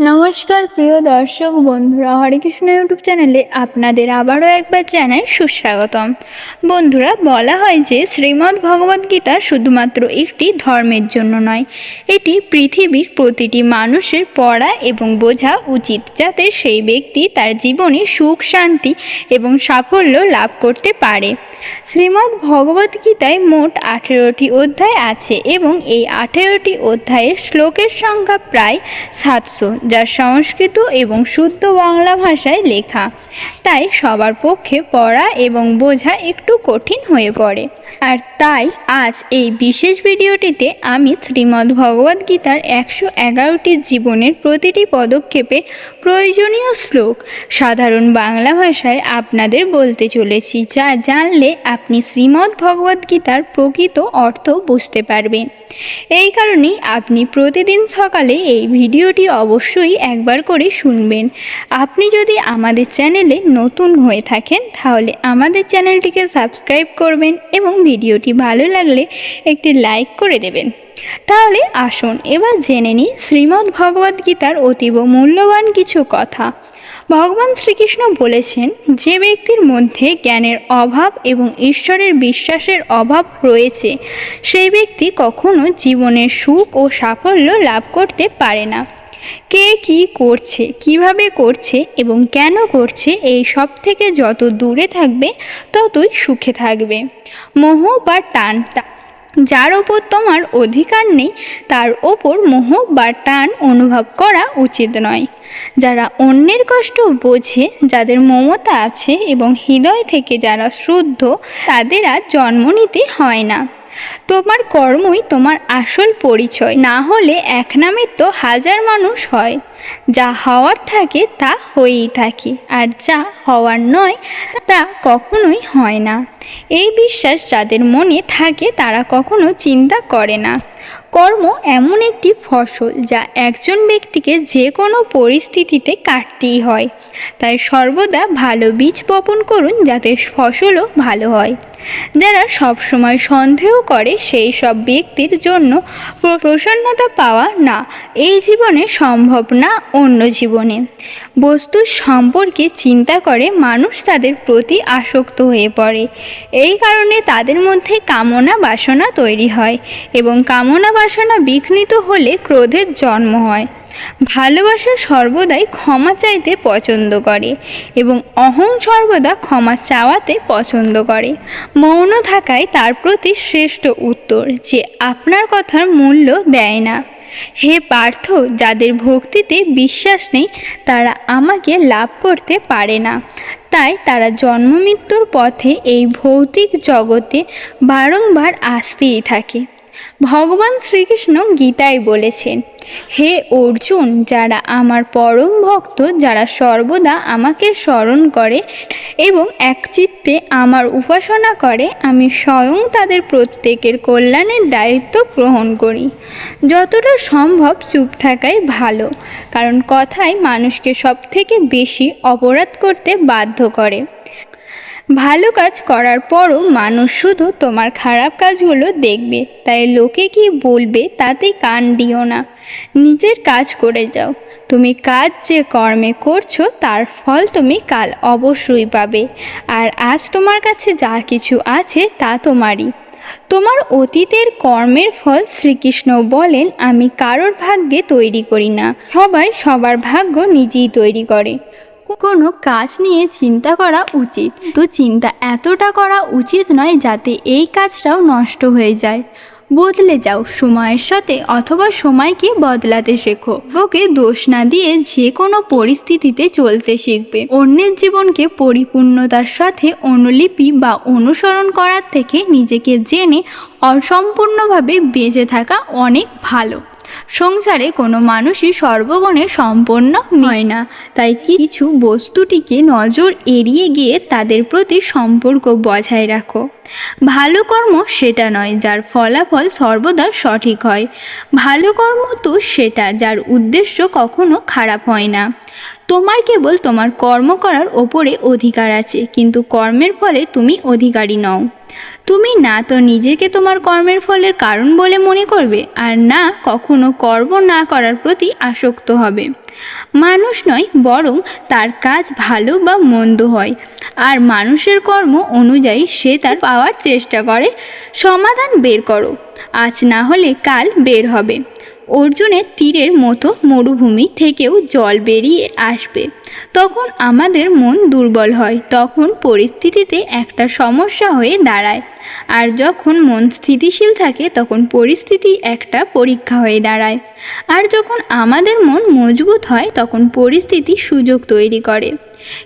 No নমস্কার, প্রিয় দর্শক বন্ধুরা, হরে কৃষ্ণ ইউটিউব চ্যানেলে আপনাদের আবারও একবার জানাই সুস্বাগতম। বন্ধুরা, বলা হয় যে শ্রীমদ্ ভগবদ্ গীতা শুধুমাত্র একটি ধর্মের জন্য নয়, এটি পৃথিবীর প্রতিটি মানুষের পড়া এবং বোঝা উচিত যাতে সেই ব্যক্তি তার জীবনে সুখ, শান্তি এবং সাফল্য লাভ করতে পারে। শ্রীমদ্ ভগবদ্ গীতায় মোট আঠেরোটি অধ্যায় আছে এবং এই আঠেরোটি অধ্যায়ের শ্লোকের সংখ্যা প্রায় সাতশো, যা সংস্কৃত এবং শুদ্ধ বাংলা ভাষায় লেখা। তাই সবার পক্ষে পড়া এবং বোঝা একটু কঠিন হয়ে পড়ে। আর তাই আজ এই বিশেষ ভিডিওটিতে আমি শ্রীমদ্ ভগবদ্ গীতার একশো এগারোটি জীবনের প্রতিটি পদক্ষেপের প্রয়োজনীয় শ্লোক সাধারণ বাংলা ভাষায় আপনাদের বলতে চলেছি, যা জানলে আপনি শ্রীমদ্ ভগবদ্ গীতার প্রকৃত অর্থ বুঝতে পারবেন। এই কারণেই আপনি প্রতিদিন সকালে এই ভিডিওটি অবশ্যই একবার করে শুনবেন। আপনি যদি আমাদের চ্যানেলে নতুন হয়ে থাকেন, তাহলে আমাদের চ্যানেলটিকে সাবস্ক্রাইব করবেন এবং ভিডিওটি ভালো লাগলে একটি লাইক করে দেবেন। তাহলে আসুন, এবার জেনে নিই শ্রীমদ্ ভগবদ্ গীতার অতীব মূল্যবান কিছু কথা। ভগবান শ্রীকৃষ্ণ বলেছেন, যে ব্যক্তির মধ্যে জ্ঞানের অভাব এবং ঈশ্বরের বিশ্বাসের অভাব রয়েছে, সেই ব্যক্তি কখনো জীবনের সুখ ও সাফল্য লাভ করতে পারে না। কে কি করছে, কীভাবে করছে এবং কেন করছে এই সব থেকে যত দূরে থাকবে ততই সুখে থাকবে। মোহ বা টান যার ওপর তোমার অধিকার নেই, তার ওপর মোহ বা টান অনুভব করা উচিত নয়। যারা অন্যের কষ্ট বোঝে, যাদের মমতা আছে এবং হৃদয় থেকে যারা শুদ্ধ তাদের আর জন্ম নিতে হয় না। তোমার কর্মই তোমার আসল পরিচয়। না হলে এক নামে তো হাজার মানুষ হয়। যা হওয়ার থাকে তা হয়েই থাকে, আর যা হওয়ার নয় তা কখনোই হয় না। এই বিশ্বাস যাদের মনে থাকে তারা কখনো চিন্তা করে না। কর্ম এমন একটি ফসল যা একজন ব্যক্তিকে যে কোনো পরিস্থিতিতে কাটতেই হয়। তাই সর্বদা ভালো বীজ বপন করুন যাতে ফসলও ভালো হয়। যারা সবসময় সন্দেহ করে সেই সব ব্যক্তির জন্য প্রসন্নতা পাওয়া না, এই জীবনে সম্ভব না অন্য জীবনে। বস্তু সম্পর্কে চিন্তা করে মানুষ তাদের প্রতি আসক্ত হয়ে পড়ে। এই কারণে তাদের মধ্যে কামনা বাসনা তৈরি হয় এবং কামনা বাসনা বিঘ্নিত হলে ক্রোধের জন্ম হয়। ভালোবাসা সর্বদাই ক্ষমা চাইতে পছন্দ করে এবং অহং সর্বদা ক্ষমা চাওয়াতে পছন্দ করে। মৌন থাকায় তার প্রতি শ্রেষ্ঠ উত্তর যে আপনার কথার মূল্য দেয় না। হে পার্থ, যাদের ভক্তিতে বিশ্বাস নেই, তারা আমাকে লাভ করতে পারে না। তাই তারা জন্মমৃত্যুর পথে এই ভৌতিক জগতে বারংবার আসতেই থাকে। ভগবান শ্রীকৃষ্ণ গীতায় বলেছেন, হে অর্জুন, যারা আমার পরম ভক্ত, যারা সর্বদা আমাকে স্মরণ করে এবং একচিত্তে আমার উপাসনা করে, আমি স্বয়ং তাদের প্রত্যেকের কল্যাণের দায়িত্ব গ্রহণ করি। যতটা সম্ভব চুপ থাকাই ভালো, কারণ কথাই মানুষকে সবথেকে বেশি অপরাধ করতে বাধ্য করে। ভালো কাজ করার পরও মানুষ শুধু তোমার খারাপ কাজগুলো দেখবে। তাই লোকে কি বলবে তাতে কান দিও না। নিজের কাজ করে যাও। তুমি কাজ যে কর্মে করছ, তার ফল তুমি কাল অবশ্যই পাবে। আর আজ তোমার কাছে যা কিছু আছে, তা তোমারই। তোমার অতীতের কর্মের ফল শ্রীকৃষ্ণ বলেন, আমি কারোর ভাগ্যে তৈরি করি না। সবাই সবার ভাগ্য নিজেই তৈরি করে। কোনো কাজ নিয়ে চিন্তা করা উচিত। তো চিন্তা এতটা করা উচিত নয় যাতে এই কাজটাও নষ্ট হয়ে যায়। বদলে যাও সময়ের সাথে অথবা সময়কে বদলাতে শেখো। ওকে দোষ না দিয়ে যে কোনো পরিস্থিতিতে চলতে শিখবে। অন্যের জীবনকে পরিপূর্ণতার সাথে অনুলিপি বা অনুসরণ করার থেকে নিজেকে জেনে অসম্পূর্ণভাবে বেঁচে থাকা অনেক ভালো। সংসারে কোনো মানুষই সর্বগুণে সম্পন্ন হয় না। তাই কিছু বস্তুটিকে নজর এড়িয়ে গিয়ে তাদের প্রতি সম্পর্ক বজায় রাখো। ভালো কর্ম সেটা নয়, যার ফলাফল সর্বদা সঠিক হয়। ভালো কর্ম তো সেটা, যার উদ্দেশ্য কখনো খারাপ হয় না। তোমার কেবল তোমার কর্ম করার ওপরে অধিকার আছে, কিন্তু কর্মের ফলে তুমি অধিকারী নও। তুমি না তো নিজেকে তোমার কর্মের ফলের কারণ বলে মনে করবে, আর না কখনো কর্ম না করার প্রতি আসক্ত হবে। মানুষ নয়, বরং তার কাজ ভালো বা মন্দ হয়, আর মানুষের কর্ম অনুযায়ী সে তার পাওয়ার চেষ্টা করে। সমাধান বের করো, আজ না হলে কাল বের হবে। অর্জুনের তীরের মতো মরুভূমি থেকেও জল বেরিয়ে আসবে। তখন আমাদের মন দুর্বল হয়, তখন পরিস্থিতিতে একটা সমস্যা হয়ে দাঁড়ায়। আর যখন মন স্থিতিশীল থাকে, তখন পরিস্থিতি একটা পরীক্ষা হয়ে দাঁড়ায়। আর যখন আমাদের মন মজবুত হয়, তখন পরিস্থিতি সুযোগ তৈরি করে।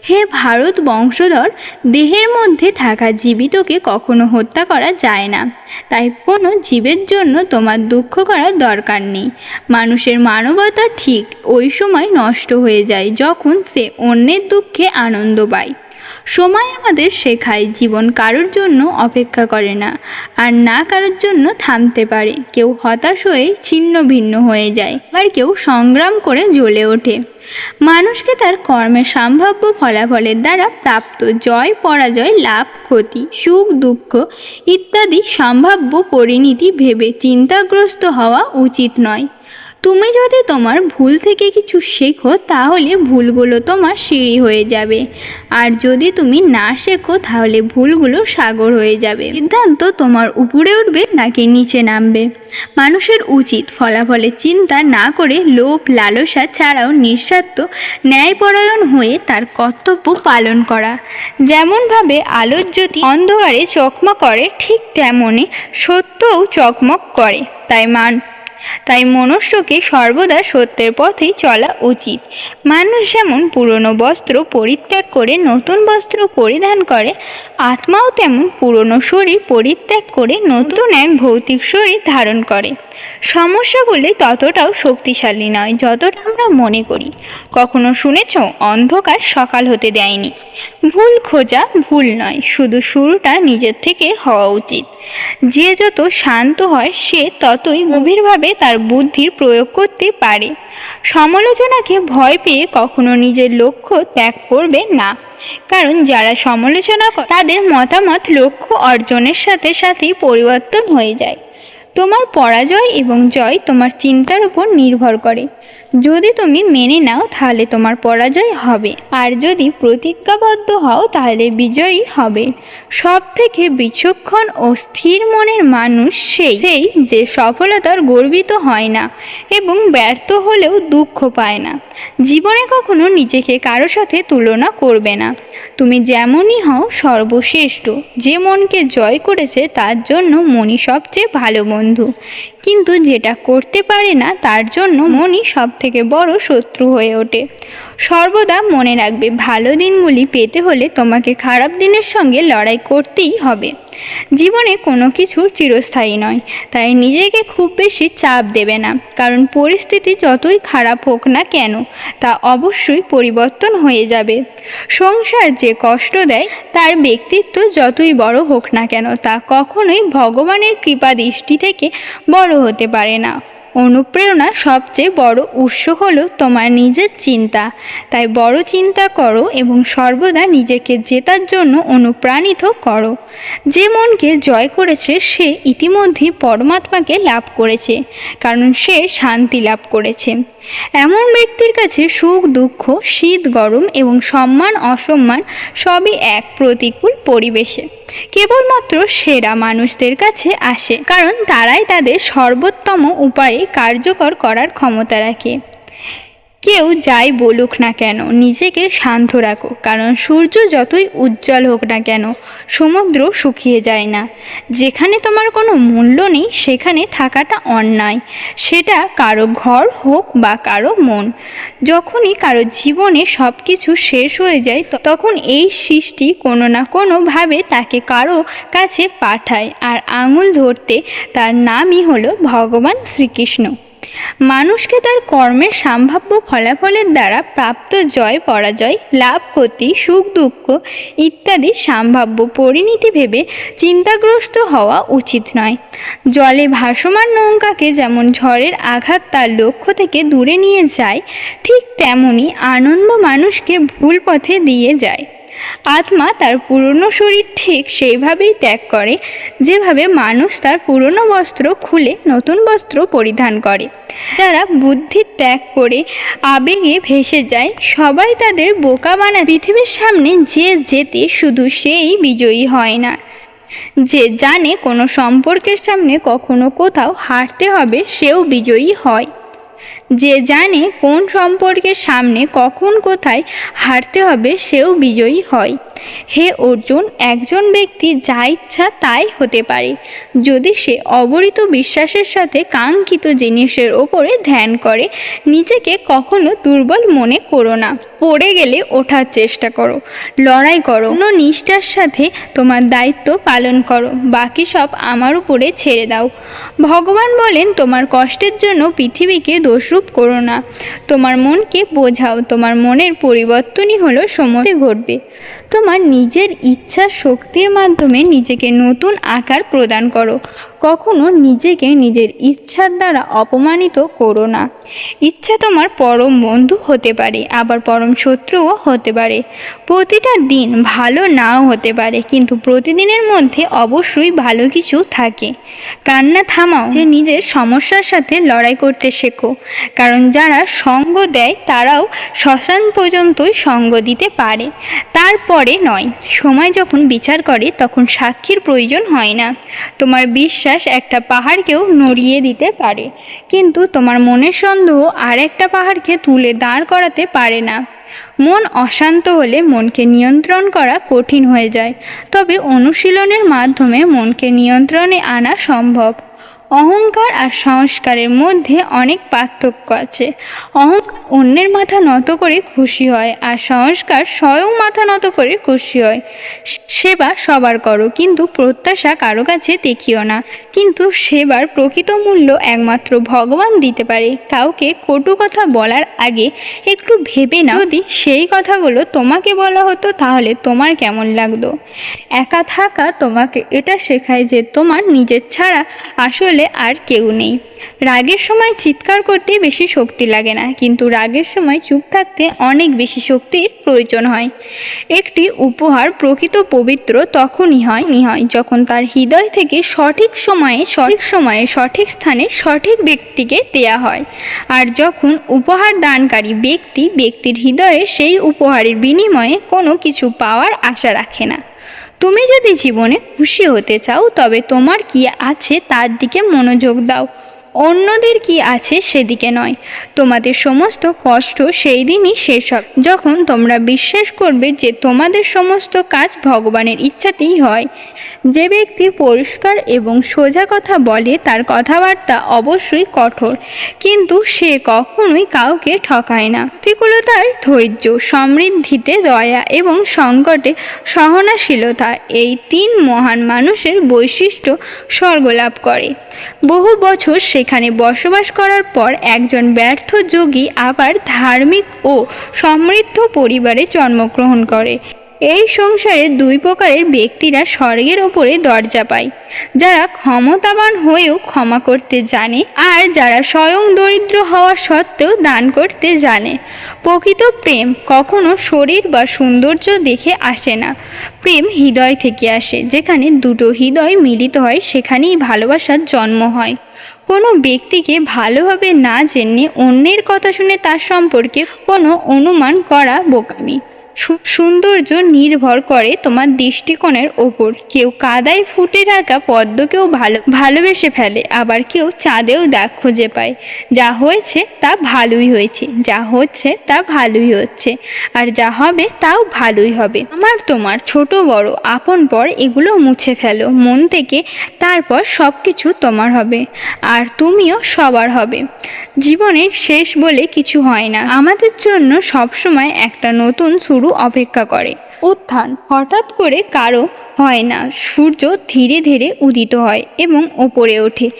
হে ভারত বংশধর, দেহের মধ্যে থাকা জীবিতকে কখনো হত্যা করা যায় না। তাই কোনো জীবের জন্য তোমার দুঃখ করার দরকার নেই। মানুষের মানবতা ঠিক ওই সময় নষ্ট হয়ে যায় যখন সে অন্যের দুঃখে আনন্দ পায়। সময় আমাদের শেখায়, জীবন কারোর জন্য অপেক্ষা করে না। আর না কারোর জন্য থামতে পারে। কেউ হতাশ হয়ে ছিন্ন ভিন্ন হয়ে যায়, আবার কেউ সংগ্রাম করে জ্বলে ওঠে। মানুষকে তার কর্মের সম্ভাব্য ফলাফলের দ্বারা প্রাপ্ত জয়, পরাজয়, লাভ, ক্ষতি, সুখ, দুঃখ ইত্যাদি সম্ভাব্য পরিণতি ভেবে চিন্তাগ্রস্ত হওয়া উচিত নয়। তুমি যদি তোমার ভুল থেকে কিছু শেখো, তাহলে ভুলগুলো তোমার সিঁড়ি হয়ে যাবে। আর যদি তুমি না শেখো, তাহলে ভুলগুলো সাগর হয়ে যাবে। সিদ্ধান্ত তোমার উপরে উঠবে, নাকি নিচে নামবে। মানুষের উচিত ফলাফলের চিন্তা না করে লোভ, লালসা ছাড়াও নিঃস্বার্থ ন্যায়পরায়ণ হয়ে তার কর্তব্য পালন করা। যেমনভাবে আলোর জ্যোতি অন্ধকারে চকমক করে, ঠিক তেমনই সত্যও চকমক করে। তাই মান তাই মনুষ্যকে সর্বদা সত্যের পথেই চলা উচিত। মানুষ যেমন পুরনো বস্ত্র পরিত্যাগ করে নতুন বস্ত্র পরিধান করে, আত্মাও তেমন পুরনো শরীর পরিত্যাগ করে নতুন এক ভৌতিক শরীর ধারণ করে। সমস্যাগুলি ততটাও শক্তিশালী নয় যতটা আমরা মনে করি। কখনো শুনেছ, অন্ধকার সকাল হতে দেয়নি। ভুল খোঁজা ভুল নয়, শুধু শুরুটা নিজের থেকে হওয়া উচিত। যে যত শান্ত হয়, সে ততই গভীরভাবে তার বুদ্ধির প্রয়োগ করতে পারে। সমালোচনাকে ভয় পেয়ে কখনো নিজের লক্ষ্য ত্যাগ করবে না। কারণ যারা সমালোচনা করে, তাদের মতামত লক্ষ্য অর্জনের সাথে সাথেই পরিবর্তন হয়ে যায়। তোমার পরাজয় এবং জয় তোমার চিন্তার উপর নির্ভর করে। যদি তুমি মেনে নাও, তাহলে তোমার পরাজয় হবে। আর যদি প্রতিজ্ঞাবদ্ধ হও, তাহলে বিজয়ী হবে। সব থেকে বিচক্ষণ ও স্থির মনের মানুষ সেই সেই যে সফলতার গর্বিত হয় না এবং ব্যর্থ হলেও দুঃখ পায় না। জীবনে কখনো নিজেকে কারও সাথে তুলনা করবে না। তুমি যেমনই হও সর্বশ্রেষ্ঠ। যে মনকে জয় করেছে, তার জন্য মনই সবচেয়ে ভালো বন্ধু। কিন্তু যেটা করতে পারে না, তার জন্য মনই সব থেকে বড় শত্রু হয়ে ওঠে। সর্বদা মনে রাখবে, ভালো দিনগুলি পেতে হলে তোমাকে খারাপ দিনের সঙ্গে লড়াই করতেই হবে। জীবনে কোনো কিছু চিরস্থায়ী নয়, তাই নিজেকে খুব বেশি চাপ দেবে না, কারণ পরিস্থিতি যতই খারাপ হোক না কেন, তা অবশ্যই পরিবর্তন হয়ে যাবে। সংসার যে কষ্ট দেয়, তার ব্যক্তিত্ব যতই বড় হোক না কেন, তা কখনোই ভগবানের কৃপা দৃষ্টি থেকে বড় হতে পারে না। অনুপ্রেরণা সবচেয়ে বড় উৎস হলো তোমার নিজের চিন্তা। তাই বড় চিন্তা করো এবং সর্বদা নিজেকে জেতার জন্য অনুপ্রাণিত করো। যে মনকে জয় করেছে, সে ইতিমধ্যেই পরমাত্মাকে লাভ করেছে, কারণ সে শান্তি লাভ করেছে। এমন ব্যক্তির কাছে সুখ, দুঃখ, শীত, গরম এবং সম্মান, অসম্মান সবই এক প্রতিকূল পরিবেশে। কেবলমাত্র সেরা মানুষদের কাছে আসে, কারণ তারাই তাদের সর্বোত্তম উপায়ে কার্যকর করার ক্ষমতা রাখে। কেউ যাই বলুক না কেন, নিজেকে শান্ত রাখো, কারণ সূর্য যতই উজ্জ্বল হোক না কেন, সমুদ্র শুকিয়ে যায় না। যেখানে তোমার কোনো মূল্য নেই, সেখানে থাকাটা অন্যায়। সেটা কারও ঘর হোক বা কারও মন। যখনই কারও জীবনে সব কিছু শেষ হয়ে যায় তখন এই সৃষ্টি কোনো না কোনোভাবে তাকে কারও কাছে পাঠায়। আর আঙুল ধরতে তার নামই হলো ভগবান শ্রীকৃষ্ণ। মানুষকে তার কর্মের সম্ভাব্য ফলাফলের দ্বারা প্রাপ্ত জয়, পরাজয়, লাভ, ক্ষতি, সুখ, দুঃখ ইত্যাদি সম্ভাব্য পরিণতি ভেবে চিন্তাগ্রস্ত হওয়া উচিত নয়। জলে ভাসমান নৌকাকে যেমন ঝড়ের আঘাত তার লক্ষ্য থেকে দূরে নিয়ে যায়, ঠিক তেমনি আনন্দ মানুষকে ভুল পথে দিয়ে যায়। আত্মা তার পুরনো শরীর ঠিক সেইভাবেই ত্যাগ করে, যেভাবে মানুষ তার পুরনো বস্ত্র খুলে নতুন বস্ত্র পরিধান করে। যারা বুদ্ধি ত্যাগ করে আবেগে ভেসে যায়, সবাই তাদের বোকা বানা পৃথিবীর সামনে যে যেতে শুধু সেই বিজয়ী হয় না। যে জানে কোনো সম্পর্কের সামনে কখনো কোথাও হারতে হবে, সেও বিজয়ী হয়। যে জানে কোন সম্পর্কের সামনে কখন কোথায় হারতে হবে সেও বিজয়ী হয়। হে অর্জুন, একজন ব্যক্তি যা ইচ্ছা তাই হতে পারে। যদি সে অবরিত বিশ্বাসের সাথে কাঙ্ক্ষিত জিনিসের ওপরে ধ্যান করে, নিজেকে কখনো দুর্বল মনে করো না। পড়ে গেলে ওঠার চেষ্টা করো। লড়াই করো। কোনো নিষ্ঠার সাথে তোমার দায়িত্ব পালন করো। বাকি সব আমার উপরে ছেড়ে দাও। ভগবান বলেন, তোমার কষ্টের জন্য পৃথিবীকে দোষরূপ করো না। তোমার মনকে বোঝাও। তোমার মনের পরিবর্তনই হলো সমতে ঘটবে। তোমার নিজের ইচ্ছা শক্তির মাধ্যমে নিজেকে নতুন আকার প্রদান করো। কখনো নিজেকে নিজের ইচ্ছার দ্বারা অপমানিত করো না। ইচ্ছা তোমার পরম বন্ধু হতে পারে, আবার পরম শত্রুও হতে পারে। প্রতিটা দিন ভালো নাও হতে পারে, কিন্তু প্রতিদিনের মধ্যে অবশ্যই ভালো কিছু থাকে। কান্না থামাও, যে নিজের সমস্যার সাথে লড়াই করতে শেখো, কারণ যারা সঙ্গ দেয় তারাও শ্মশান পর্যন্তই সঙ্গ দিতে পারে। তারপরে নয়। সময় যখন বিচার করে, তখন সাক্ষীর প্রয়োজন হয় না। তোমার বিশ্বাস একটা পাহাড়কেও নড়িয়ে দিতে পারে। কিন্তু তোমার মনের সন্দেহ আর একটা পাহাড়কে তুলে দাঁড় করাতে পারে না। মন অশান্ত হলে মনকে নিয়ন্ত্রণ করা কঠিন হয়ে যায়। তবে অনুশীলনের মাধ্যমে মনকে নিয়ন্ত্রণে আনা সম্ভব। অহংকার আর সংস্কারের মধ্যে অনেক পার্থক্য আছে। অহংকার অন্যের মাথা নত করে খুশি হয় আর সংস্কার স্বয়ং মাথা নত করে খুশি হয়। সেবা সবার করো, কিন্তু প্রত্যাশা কারও কাছে দেখিও না। কিন্তু সেবার প্রকৃত মূল্য একমাত্র ভগবান দিতে পারে। কাউকে কটু কথা বলার আগে একটু ভেবে না যদি সেই কথাগুলো তোমাকে বলা হতো, তাহলে তোমার কেমন লাগতো? একা থাকা তোমাকে এটা শেখায় যে তোমার নিজের ছাড়া আসলে আর কেউ নেই। রাগের সময় চিৎকার করতে বেশি শক্তি লাগে না, কিন্তু রাগের সময় চুপ থাকতে অনেক বেশি শক্তির প্রয়োজন হয়। একটি উপহার প্রকৃত পবিত্র তখনই হয় হয় যখন তার হৃদয় থেকে সঠিক সময়ে সঠিক সময়ে, সঠিক স্থানে সঠিক ব্যক্তিকে দেয়া হয়। আর যখন উপহার দানকারী ব্যক্তি ব্যক্তির হৃদয়ে সেই উপহারের বিনিময়ে কোনো কিছু পাওয়ার আশা রাখে না। তুমি যদি জীবনে খুশি হতে চাও তবে তোমার কি আছে তার দিকে মনোযোগ দাও। অন্যদের কি আছে সেদিকে নয়। তোমাদের সমস্ত কষ্ট সেই দিনই শেষ হবে। যখন তোমরা বিশ্বাস করবে যে তোমাদের সমস্ত কাজ ভগবানের ইচ্ছাতেই হয়। যে ব্যক্তি পরিষ্কার এবং সোজা কথা বলে তার কথাবার্তা অবশ্যই কঠোর। কিন্তু সে কখনোই কাউকে ঠকায় না। প্রতিকূলতার ধৈর্য, সমৃদ্ধিতে দয়া এবং সংকটে সহনাশীলতা এই তিন মহান মানুষের বৈশিষ্ট্য স্বর্গলাভ করে। বহু বছর সেখানে বসবাস করার পর একজন ব্যর্থ যোগী আবার ধার্মিক ও সমৃদ্ধ পরিবারে জন্মগ্রহণ করে। এই সংসারে দুই প্রকারের ব্যক্তিরা স্বর্গের ওপরে দরজা পায়, যারা ক্ষমতাবান হয়েও ক্ষমা করতে জানে আর যারা স্বয়ং দরিদ্র হওয়া সত্ত্বেও দান করতে জানে। প্রকৃত প্রেম কখনো শরীর বা সৌন্দর্য দেখে আসে না। প্রেম হৃদয় থেকে আসে, যেখানে দুটো হৃদয় মিলিত হয়, সেখানেই ভালোবাসার জন্ম হয়। কোনো ব্যক্তিকে ভালোভাবে না জেনে অন্যের কথা শুনে তার সম্পর্কে কোনো অনুমান করা বোকামি। সৌন্দর্য নির্ভর করে তোমার দৃষ্টিকোণের ওপর। কেউ কাদায় ফুটে থাকা পদ্মকেও ভালো, ভালোবেসে ফেলে, আবার কেউ চাঁদেও দাগ খুঁজে পায়। যা হয়েছে তা ভালোই হয়েছে, যা হচ্ছে তা ভালোই হচ্ছে, আর যা হবে তাও ভালোই হবে। আমার, তোমার, ছোট, বড়, আপন, পর এগুলো মুছে ফেলো, মন থেকে তারপর সব কিছু তোমার হবে, আর তুমিও সবার হবে। জীবনের শেষ বলে কিছু হয় না। আমাদের জন্য সবসময় একটা নতুন শুরু অপেক্ষা করে। উত্থান হঠাৎ করে কারও হয় না। সূর্য ধীরে ধীরে উদিত হয় এবং ওপরে ওঠে।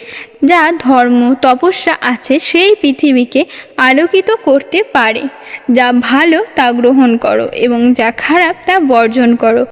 যা ধর্ম, তপস্যা আছে সেই পৃথিবীকে আলোকিত করতে পারে। যা ভালো তা গ্রহণ করো এবং যা খারাপ তা বর্জন করো।